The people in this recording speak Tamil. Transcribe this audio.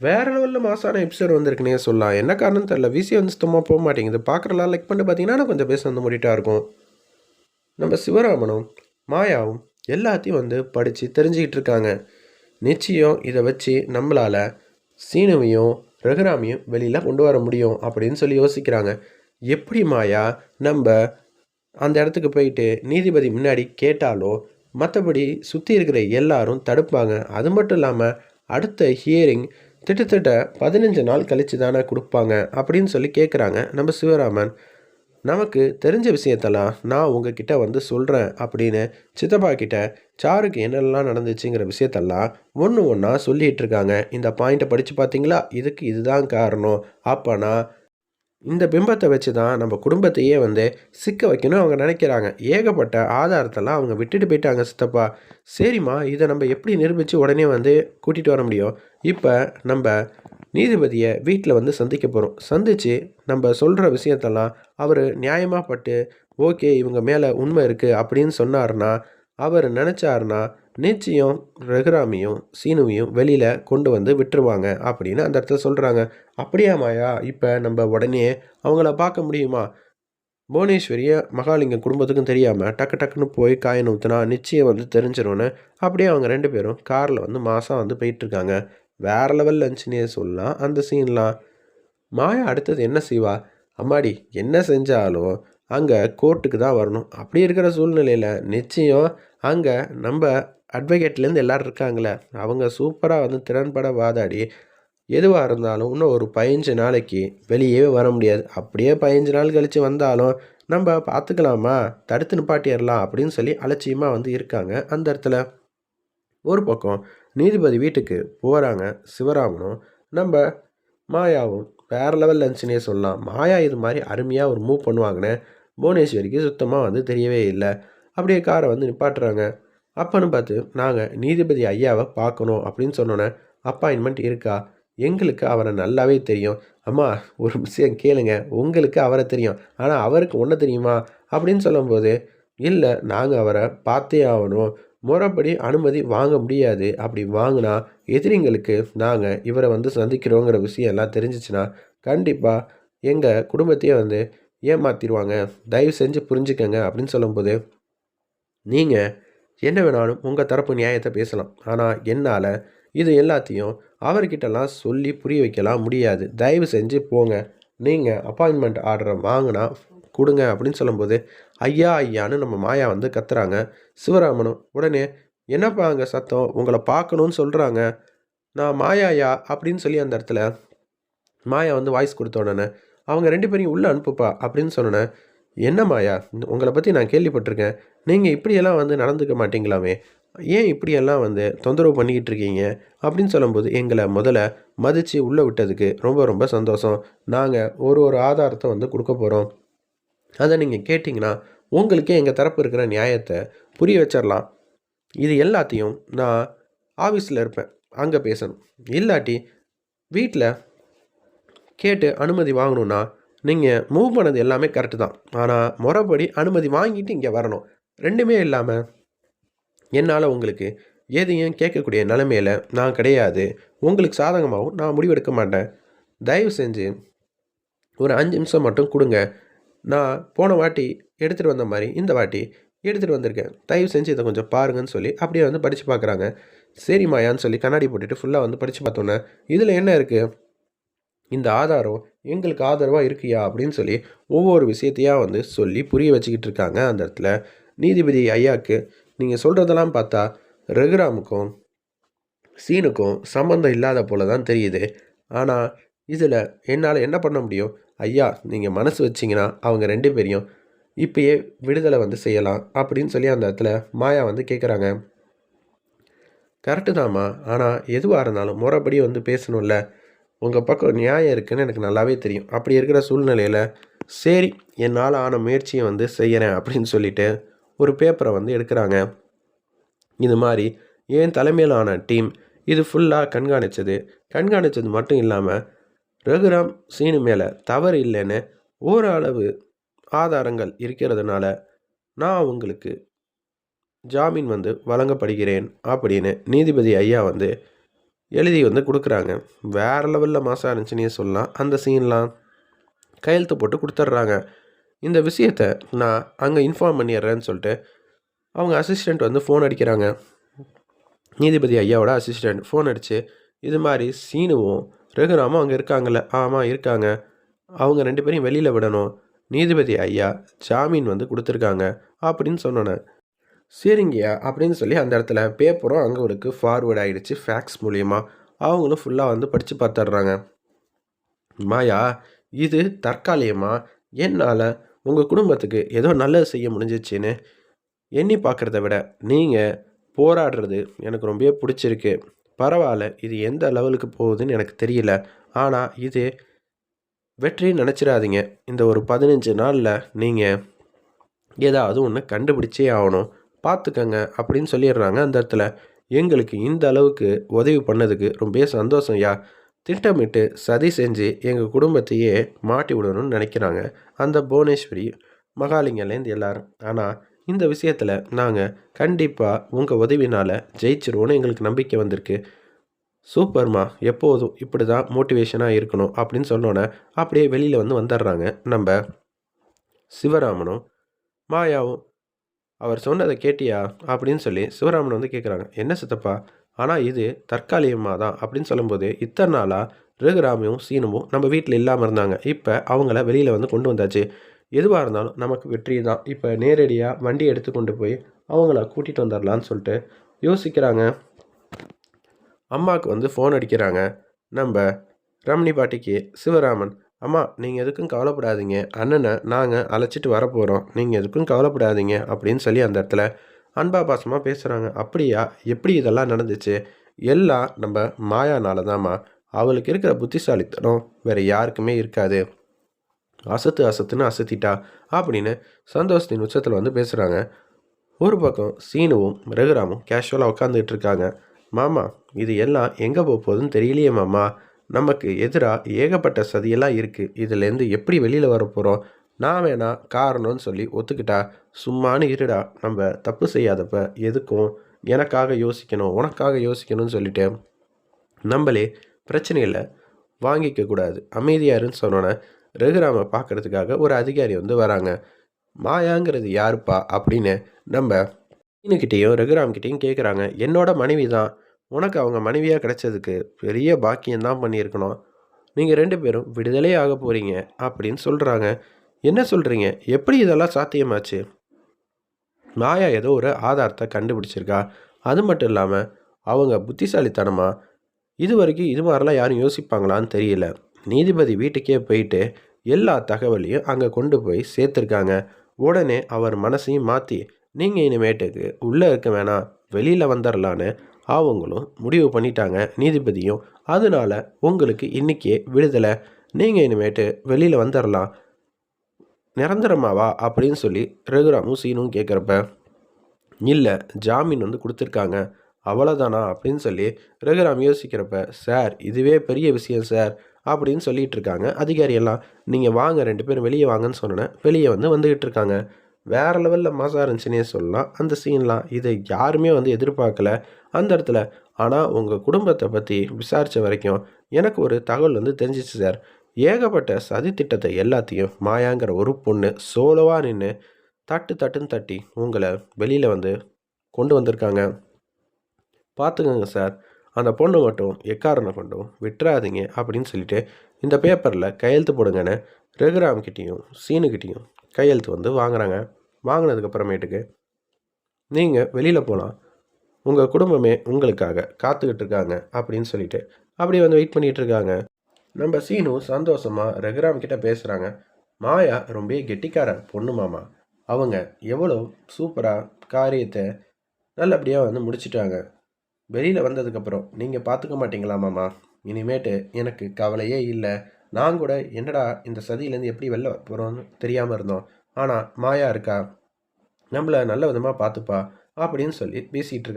வேற லெவலில் மாசான எபிசோட் வந்திருக்குனே சொல்லலாம். என்ன காரணம் தெரில விசி வந்து சுத்தமாக போக மாட்டேங்குது. பார்க்குறலாம் லைக் பண்ணிட்டு பார்த்தீங்கன்னா கொஞ்சம் பேச வந்து முடிட்டா இருக்கும். நம்ம சிவராமனும் மாயாவும் எல்லாத்தையும் வந்து படித்து தெரிஞ்சுக்கிட்டு இருக்காங்க. நிச்சயம் இதை வச்சு நம்மளால் சீனுவையும் ரகுராமையும் வெளியில் கொண்டு வர முடியும் அப்படின்னு சொல்லி யோசிக்கிறாங்க. எப்படி மாயா? நம்ம அந்த இடத்துக்கு போயிட்டு நீதிபதி முன்னாடி கேட்டாலோ மற்றபடி சுற்றி இருக்கிற எல்லாரும் தடுப்பாங்க. அது மட்டும் இல்லாமல் அடுத்த ஹியரிங் திட்டத்திட்ட பதினஞ்சு நாள் கழித்து தானே கொடுப்பாங்க அப்படின்னு சொல்லி கேட்குறாங்க நம்ம சிவராமன். நமக்கு தெரிஞ்ச விஷயத்தெல்லாம் நான் உங்ககிட்ட வந்து சொல்கிறேன் அப்படின்னு சித்தப்பா கிட்ட சாருக்கு என்னெல்லாம் நடந்துச்சுங்கிற விஷயத்தெல்லாம் ஒன்று ஒன்றா சொல்லிகிட்டு இருக்காங்க. இந்த பாயிண்ட்டை படித்து பார்த்தீங்களா இதுக்கு இதுதான் காரணம். அப்போனா இந்த பிம்பத்தை வச்சு தான் நம்ம குடும்பத்தையே வந்து சிக்க வைக்கணும் அவங்க நினைக்கிறாங்க. ஏகப்பட்ட ஆதாரத்தெல்லாம் அவங்க விட்டுட்டு போயிட்டாங்க சித்தப்பா. சரிம்மா இதை நம்ம எப்படி நிரூபித்து உடனே வந்து கூட்டிகிட்டு வர முடியும்? இப்போ நம்ம நீதிபதியை வீட்டில் வந்து சந்திக்க போகிறோம் சந்தித்து நம்ம சொல்கிற விஷயத்தெல்லாம் அவர் நியாயமாக பட்டு ஓகே இவங்க மேலே உண்மை இருக்குது அப்படின்னு சொன்னார்னா அவர் நினச்சாருன்னா நிச்சயம் ரகுராமியும் சீனுவையும் வெளியில் கொண்டு வந்து விட்டுருவாங்க அப்படின்னு அந்த இடத்துல சொல்கிறாங்க அப்படியா மாயா? இப்போ நம்ம உடனே அவங்கள பார்க்க முடியுமா? புவனேஸ்வரிய மகாலிங்கம் குடும்பத்துக்கும் தெரியாமல் டக்கு டக்குன்னு போய் காயின் ஊற்றுனா நிச்சயம் வந்து தெரிஞ்சிரும்னு அப்படியே அவங்க ரெண்டு பேரும் காரில் வந்து மாதம் வந்து போயிட்டுருக்காங்க. வேறு லெவல் இருந்துச்சுன்னே சொல்லலாம் அந்த சீன்லாம் மாயா அடுத்தது என்ன செய்வா? அம்மாடி என்ன செஞ்சாலும் அங்கே கோர்ட்டுக்கு தான் வரணும். அப்படி இருக்கிற சூழ்நிலையில் நிச்சயம் அங்கே நம்ம அட்வொகேட்லேருந்து எல்லோரும் இருக்காங்களே அவங்க சூப்பராக வந்து திறன்பட வாதாடி எதுவாக இருந்தாலும் இன்னும் ஒரு பதினஞ்சு நாளைக்கு வெளியே வர முடியாது. அப்படியே பதினஞ்சு நாள் கழித்து வந்தாலும் நம்ம பார்த்துக்கலாமா? தடுத்து நிப்பாட்டிடலாம் அப்படின்னு சொல்லி அலட்சியமாக வந்து இருக்காங்க அந்த இடத்துல. ஒரு பக்கம் நீதிபதி வீட்டுக்கு போகிறாங்க சிவராமனும் நம்ம மாயாவும் வேறு லெவல் இருந்துச்சுன்னே சொல்லலாம். மாயா இது மாதிரி அருமையாக ஒரு மூவ் பண்ணுவாங்கன்னு புவனேஸ்வரிக்கு சுத்தமாக வந்து தெரியவே இல்லை. அப்படியே காரை வந்து நிப்பாட்டுறாங்க. அப்பன்னு பார்த்து நாங்கள் நீதிபதி ஐயாவை பார்க்கணும் அப்படின்னு சொன்னோன்னே அப்பாயின்மெண்ட் இருக்கா? எங்களுக்கு அவரை நல்லாவே தெரியும். அம்மா ஒரு விஷயம் கேளுங்க. உங்களுக்கு அவரை தெரியும். ஆனால் அவருக்கு ஒன்று தெரியுமா? அப்படின்னு சொல்லும்போது இல்லை நாங்கள் அவரை பார்த்தே ஆகணும். முறைப்படி அனுமதி வாங்க முடியாது. அப்படி வாங்கினா எதிரிங்களுக்கு நாங்கள் இவரை வந்து சந்திக்கிறோங்கிற விஷயம் எல்லாம் தெரிஞ்சிச்சுன்னா கண்டிப்பாக எங்கள் குடும்பத்தையே வந்து ஏமாற்றிடுவாங்க தயவு செஞ்சு புரிஞ்சுக்கங்க அப்படின்னு சொல்லும்போது நீங்கள் என்ன வேணாலும் உங்கள் தரப்பு நியாயத்தை பேசலாம். ஆனால் என்னால் இது எல்லாத்தையும் அவர்கிட்டலாம் சொல்லி புரிய வைக்கலாம் முடியாது. தயவு செஞ்சு போங்க. நீங்கள் அப்பாயின்மெண்ட் ஆர்டரை வாங்கினா கொடுங்க அப்படின்னு சொல்லும்போது ஐயா ஐயான்னு நம்ம மாயா வந்து கத்துறாங்க. சிவராமனும் உடனே என்னப்பா அங்கே சத்தம்? உங்களை பார்க்கணுன்னு சொல்கிறாங்க நான் மாயாயா? அப்படின்னு சொல்லி அந்த இடத்துல மாயா வந்து வாய்ஸ் கொடுத்த உடனே அவங்க ரெண்டு பேரையும் உள்ளே அனுப்புப்பா அப்படின்னு சொன்னேன் என்ன மாயா உங்களை பற்றி நான் கேள்விப்பட்டிருக்கேன். நீங்கள் இப்படியெல்லாம் வந்து நடந்துக்க மாட்டீங்களாமே? ஏன் இப்படியெல்லாம் வந்து தொந்தரவு பண்ணிக்கிட்டு இருக்கீங்க? அப்படின்னு சொல்லும்போது எங்களை முதல்ல மதித்து உள்ளே விட்டதுக்கு ரொம்ப ரொம்ப சந்தோஷம். நாங்கள் ஒரு ஒரு ஆதாரத்தை வந்து கொடுக்க போகிறோம் அதை நீங்கள் கேட்டிங்கன்னா உங்களுக்கே எங்கள் தரப்பு இருக்கிற நியாயத்தை புரிய வச்சிடலாம் இது எல்லாத்தையும் நான் ஆஃபீஸில் இருப்பேன். அங்கே பேசணும். இல்லாட்டி வீட்டில் கேட்டு அனுமதி வாங்கணுன்னா நீங்கள் மூவ் பண்ணது எல்லாமே கரெக்டு தான். ஆனால் முறைப்படி அனுமதி வாங்கிட்டு இங்கே வரணும். ரெண்டுமே இல்லாமல் என்னால் உங்களுக்கு எதையும் கேட்கக்கூடிய நிலமையில் நான் கிடையாது. உங்களுக்கு சாதகமாகவும் நான் முடிவெடுக்க மாட்டேன். தயவு செஞ்சு ஒரு அஞ்சு நிமிஷம் மட்டும் கொடுங்க. நான் போன வாட்டி எடுத்துகிட்டு வந்த மாதிரி இந்த வாட்டி எடுத்துகிட்டு வந்திருக்கேன். தயவு செஞ்சு இதை கொஞ்சம் பாருங்கன்னு சொல்லி அப்படியே வந்து படித்து பார்க்குறாங்க. சரி மாயான்னு சொல்லி கண்ணாடி போட்டுட்டு ஃபுல்லாக வந்து படித்து பார்த்தோன்னே இதில் என்ன இருக்குது இந்த ஆதாரம் எங்களுக்கு ஆதரவாக இருக்கியா? அப்படின்னு சொல்லி ஒவ்வொரு விஷயத்தையாக வந்து சொல்லி புரிய வச்சுக்கிட்டு இருக்காங்க அந்த இடத்துல. நீதிபதி ஐயாவுக்கு நீங்கள் சொல்கிறதெல்லாம் பார்த்தா ரகுராமுக்கும் சீனுக்கும் சம்மந்தம் இல்லாத போல தான் தெரியுது. ஆனால் இதில் என்னால் என்ன பண்ண முடியும்? ஐயா நீங்கள் மனசு வச்சிங்கன்னா அவங்க ரெண்டு பேரையும் இப்பயே விடுதலை வந்து செய்யலாம் அப்படின்னு சொல்லி அந்த இடத்துல மாயா வந்து கேட்குறாங்க கரெக்டு தாம்மா. ஆனால் எதுவாக இருந்தாலும் முறைப்படி வந்து பேசணும்ல. உங்கள் பக்கம் நியாயம் இருக்குதுன்னு எனக்கு நல்லாவே தெரியும். அப்படி இருக்கிற சூழ்நிலையில் சரி என்னால் ஆன முயற்சியை வந்து செய்கிறேன் அப்படின்னு சொல்லிட்டு ஒரு பேப்பரை வந்து எடுக்கிறாங்க. இது மாதிரி என் தலைமையிலான டீம் இது ஃபுல்லாக கண்காணித்தது கண்காணித்தது மட்டும் இல்லாமல் ரகுராம் சீனு மேலே தவறு இல்லைன்னு ஓரளவு ஆதாரங்கள் இருக்கிறதுனால நான் உங்களுக்கு ஜாமீன் வந்து வழங்கப்படுகிறேன் அப்படின்னு நீதிபதி ஐயா வந்து எழுதி வந்து கொடுக்குறாங்க. வேறு லெவலில் மாசாக இருந்துச்சுன்னே சொல்லலாம். அந்த சீன்லாம் கையெழுத்து போட்டு கொடுத்துட்றாங்க. இந்த விஷயத்த நான் அங்கே இன்ஃபார்ம் பண்ணிடுறேன்னு சொல்லிட்டு அவங்க அசிஸ்டண்ட் வந்து ஃபோன் அடிக்கிறாங்க. நீதிபதி ஐயாவோட அசிஸ்டண்ட் ஃபோன் அடித்து இது மாதிரி சீனுவும் ரகுராமும் அங்கே இருக்காங்கல்ல? ஆமாம் இருக்காங்க. அவங்க ரெண்டு பேரையும் வெளியில் விடணும். நீதிபதி ஐயா ஜாமீன் வந்து கொடுத்துருக்காங்க. அப்படின்னு சொன்னோன்னே சரிங்கய்யா அப்படின்னு சொல்லி அந்த இடத்துல பேப்பரும் அவங்களுக்கு ஃபார்வேர்ட் ஆகிடுச்சு ஃபேக்ஸ் மூலியமா. அவங்களும் ஃபுல்லாக வந்து படித்து பார்த்துட்றாங்க. மாயா இது தற்காலிகமாக என்னால் உங்கள் குடும்பத்துக்கு ஏதோ நல்லது செய்ய முடிஞ்சிச்சின்னு எண்ணி பார்க்குறத விட நீங்கள் போராடுறது எனக்கு ரொம்பவே பிடிச்சிருக்கு. பரவாயில்ல இது எந்த லெவலுக்கு போகுதுன்னு எனக்கு தெரியல. ஆனால் இது வெற்றின்னு நினச்சிடாதீங்க. இந்த ஒரு பதினஞ்சு நாளில் நீங்கள் ஏதாவது ஒன்று கண்டுபிடிச்சே ஆகணும். பார்த்துக்கங்க அப்படின்னு சொல்லிடுறாங்க. அந்த இடத்துல எங்களுக்கு இந்த அளவுக்கு உதவி பண்ணதுக்கு ரொம்ப சந்தோஷம் யா திட்டமிட்டு சதி செஞ்சு எங்கள் குடும்பத்தையே மாட்டி விடணும்னு நினைக்கிறாங்க. அந்த புவனேஸ்வரி மகாலிங்கலேருந்து எல்லாரும். ஆனால் இந்த விஷயத்தில் நாங்கள் கண்டிப்பாக உங்கள் உதவினால் ஜெயிச்சிருவோன்னு எங்களுக்கு நம்பிக்கை வந்திருக்கு. சூப்பர்மா எப்போதும் இப்படி தான் மோட்டிவேஷனாக இருக்கணும் அப்படின்னு சொன்னோன்னே அப்படியே வெளியில் வந்து வந்துடுறாங்க. நம்ம சிவராமனும் மாயாவும் அவர் சொன்னதை கேட்டியா? அப்படின்னு சொல்லி சிவராமன் வந்து கேட்குறாங்க என்ன சித்தப்பா? ஆனால் இது தற்காலிகமாக தான் அப்படின்னு சொல்லும்போது இத்தனை நாளாக ரகுராமையும் சீனமும் நம்ம வீட்டில் இல்லாமல் இருந்தாங்க. இப்போ அவங்கள வெளியில் வந்து கொண்டு வந்தாச்சு. எதுவாக இருந்தாலும் நமக்கு வெற்றி தான். இப்போ நேரடியாக வண்டி எடுத்து கொண்டு போய் அவங்கள கூட்டிகிட்டு வந்துடலான்னு சொல்லிட்டு யோசிக்கிறாங்க. அம்மாவுக்கு வந்து ஃபோன் அடிக்கிறாங்க. நம்ம ரமணி பாட்டிக்கு சிவராமன் அம்மா நீங்கள் எதுக்கும் கவலைப்படாதீங்க. அண்ணனை நாங்கள் அழைச்சிட்டு வரப்போகிறோம் நீங்கள் எதுக்கும் கவலைப்படாதீங்க அப்படின்னு சொல்லி அந்த இடத்துல அன்பா பாசமாக பேசுகிறாங்க அப்படியா? எப்படி இதெல்லாம் நடந்துச்சு? எல்லாம் நம்ம மாயானால தாம்மா அவளுக்கு இருக்கிற புத்திசாலித்தனம் வேறு யாருக்குமே இருக்காது. அசத்து அசத்துன்னு அசத்திட்டா அப்படின்னு சந்தோஷத்தின் உச்சத்தில் வந்து பேசுகிறாங்க ஒரு பக்கம் சீனுவும் ரகுராமும் கேஷுவலாக உட்காந்துட்டு இருக்காங்க. மாமா இது எல்லாம் எங்கே போக போகுதுன்னு தெரியலையே மாமா. நமக்கு எதிராக ஏகப்பட்ட சதியெல்லாம் இருக்குது இதுலேருந்து எப்படி வெளியில் வர போகிறோம் நான் வேணா காரணம்னு சொல்லி ஒத்துக்கிட்டா சும்மானு இருடா. நம்ம தப்பு செய்யாதப்ப எதுக்கும் எனக்காக யோசிக்கணும் உனக்காக யோசிக்கணும்னு சொல்லிட்டு நம்மளே பிரச்சனையில் வாங்கிக்க கூடாது. அமைதியாருன்னு சொன்னோன்னே ரகுராமை பார்க்குறதுக்காக ஒரு அதிகாரி வந்து வராங்க. மாயாங்கிறது யாருப்பா? அப்படின்னு நம்ம மீனுக்கிட்டேயும் ரகுராம்கிட்டேயும் கேட்குறாங்க என்னோட மனைவி தான் உனக்கு அவங்க மனைவியாக கிடைச்சதுக்கு பெரிய பாக்கியம்தான் பண்ணியிருக்கணும். நீங்கள் ரெண்டு பேரும் விடுதலை ஆக போகிறீங்க அப்படின்னு சொல்கிறாங்க என்ன சொல்கிறீங்க எப்படி இதெல்லாம் சாத்தியமாச்சு? மாயா ஏதோ ஒரு ஆதாரத்தை கண்டுபிடிச்சிருக்கா. அது மட்டும் இல்லாமல் அவங்க புத்திசாலித்தனமாக இது வரைக்கும் இது மாதிரிலாம் யாரும் யோசிப்பாங்களான்னு தெரியல. நீதிபதி வீட்டுக்கே போயிட்டு எல்லா தகவலையும் அங்கே கொண்டு போய் சேர்த்துருக்காங்க. உடனே அவர் மனசையும் மாற்றி நீங்கள் இனிமேட்டுக்கு உள்ளே இருக்க வேணாம். வெளியில் வந்துடலான்னு அவங்களும் முடிவு பண்ணிட்டாங்க நீதிபதியும். அதனால உங்களுக்கு இன்றைக்கே விடுதலை. நீங்கள் இனிமேட்டு வெளியில் வந்துடலாம் நிரந்தரமாவா? அப்படின்னு சொல்லி ரகுராமும் சீனும் கேட்குறப்ப இல்லை ஜாமீன் வந்து கொடுத்துருக்காங்க. அவ்வளோதானா அப்படின்னு சொல்லி ரகுராம் யோசிக்கிறப்ப சார் இதுவே பெரிய விஷயம் சார் அப்படின்னு சொல்லிகிட்டு இருக்காங்க. அதிகாரியெல்லாம் நீங்கள் வாங்க ரெண்டு பேரும் வெளியே வாங்கன்னு சொன்னேன் வெளியே வந்து வந்துக்கிட்டு இருக்காங்க. வேறு லெவலில் மாசாக இருந்துச்சுன்னே சொல்லலாம். அந்த சீன்லாம் இதை யாருமே வந்து எதிர்பார்க்கல. அந்த இடத்துல ஆனால் உங்கள் குடும்பத்தை பற்றி விசாரித்த வரைக்கும் எனக்கு ஒரு தகவல் வந்து தெரிஞ்சிச்சு சார் ஏகப்பட்ட சதி திட்டத்தை எல்லாத்தையும் மாயாங்கிற ஒரு பொண்ணு சோலோவாக நின்று தட்டு தட்டுன்னு தட்டி உங்களை வெளியில் வந்து கொண்டு வந்திருக்காங்க. பார்த்துக்கோங்க சார் அந்த பொண்ணு மட்டும் எக்காரனை கொண்டும் விட்டுறாதீங்க அப்படின்னு சொல்லிட்டு இந்த பேப்பரில் கையெழுத்து போடுங்கன்னு ரகுராம்கிட்டேயும் சீனுக்கிட்டேயும் கையெழுத்து வந்து வாங்குறாங்க. வாங்கினதுக்கப்புறமேட்டுக்கு நீங்கள் வெளியில் போகலாம் உங்கள் குடும்பமே உங்களுக்காக காத்துக்கிட்டு இருக்காங்க அப்படின்னு சொல்லிட்டு அப்படியே வந்து வெயிட் பண்ணிகிட்டு இருக்காங்க. நம்ம சீனு சந்தோஷமாக ரகுராம் கிட்டே பேசுகிறாங்க மாயா ரொம்ப கெட்டிக்கார பொண்ணு மாமா. அவங்க எவ்வளோ சூப்பராக காரியத்தை நல்லபடியாக வந்து முடிச்சிட்டாங்க. வெளியில் வந்ததுக்கப்புறம் நீங்கள் பார்த்துக்க மாட்டீங்களா மாமா? இனிமேட்டு எனக்கு கவலையே இல்லை. நான் கூட என்னடா இந்த சதியிலேருந்து எப்படி வெளில போகிறோன்னு தெரியாமல் இருந்தோம். ஆனால் மாயா இருக்கா? நம்மளை நல்ல விதமாக பார்த்துப்பா அப்படின்னு சொல்லி பேசிகிட்டு